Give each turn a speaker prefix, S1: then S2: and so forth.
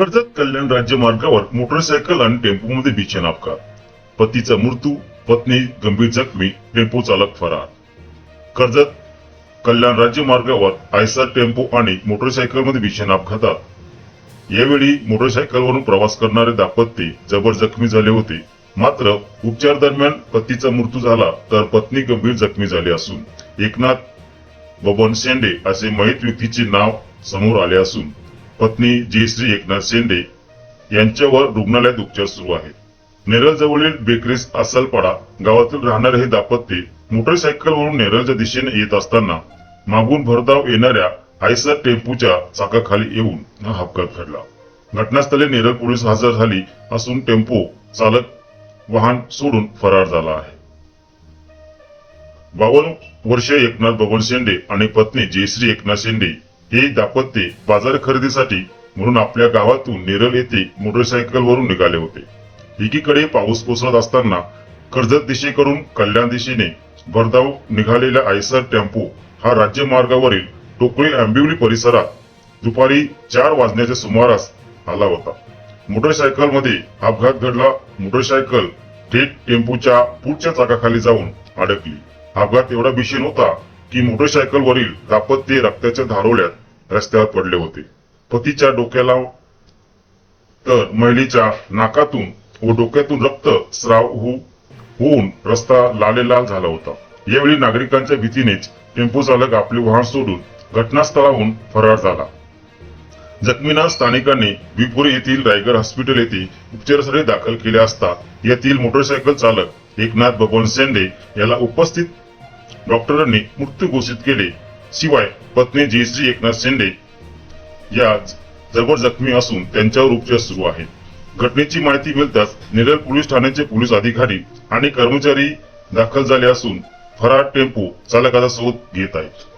S1: कर्जत कल्याण राज्य मार्गावर मोटरसायकल आणि टेम्पोमध्ये भीषण अपघात. पतीचा मृत्यू पत्नी गंभीर जखमी टेम्पो चालक फरार. कर्जत कल्याण राज्य मार्गावर आयसर टेम्पो आणि मोटरसायकलमध्ये भीषण अपघातात. यावेळी मोटरसायकलवरून प्रवास करणारे दाम्पत्य जबर जखमी झाले होते. मात्र उपचार दरम्यान पतीचा मृत्यू झाला तर पत्नी गंभीर जखमी झाली असून एकनाथ बबन शेंडे असे मयत व्यक्तीचे नाव समोर आले असून पत्नी जयश्री एकनाथ शेंडे यांच्यावर रुग्णालयात उपचार सुरू आहेत. नेरळ जवळील बेकरीस असलपाडा गावातील राहणारे हे दाम्पत्य मोटरसायकलवरून नेरळच्या दिशेने येत असताना मागून भरधाव येणाऱ्या आयसर टेम्पूच्या चाकाखाली येऊन हा अपघात घडला. घटनास्थळी नेरळ पोलीस हजर झाली असून टेम्पो चालक वाहन सोडून फरार झाला आहे. बावन्न वर्षीय एकनाथ बबन शेंडे आणि पत्नी जयश्री एकनाथ शेंडे हे दाम्पत्य बाजार खरेदीसाठी म्हणून आपल्या गावातून नेरळ येथे मोटरसायकलवरून निघाले होते. एकीकडे पाऊस कोसळत असताना कर्जत दिशेकडून कल्याण दिशेने भरधाव निघालेला आयसर टेम्पो हा राज्य मार्गावरील टोकळी आंबिवली परिसरात दुपारी चार वाजण्याच्या सुमारास आला होता. मोटरसायकलमध्ये अपघात घडला. मोटरसायकल थेट टेम्पोच्या पुढच्या चाकाखाली जाऊन अडकली. अपघात एवढा भीषण होता की मोटरसायकल वरील दाम्पत्य रक्ताच्या धारोळ्यात रस्त्यावर पडले होते. पतीच्या डोक्याला तर महिलेच्या नाकातून व डोक्यातून रक्त स्राव होऊन रस्ता लालेलाल झाला होता. यावेळी नागरिकांच्या भीतीनेच टेम्पो चालक आपले वाहन सोडून घटनास्थळाहून फरार झाला. जखमींना स्थानिकांनी विपुरी येथील रायगड हॉस्पिटल येथे उपचारासाठी दाखल केले असता येथील मोटरसायकल चालक एकनाथ बबन शेंडे याला उपस्थित डॉक्टरांनी मृत्यू घोषित केले. शिवाय पत्नी जयश्री एकनाथ शिंदे या जबर जखमी असून त्यांच्यावर उपचार सुरू आहेत. घटनेची माहिती मिळताच नेरळ पोलीस ठाण्याचे पोलीस अधिकारी आणि कर्मचारी दाखल झाले असून फरार टेम्पो चालकाचा शोध घेत आहेत.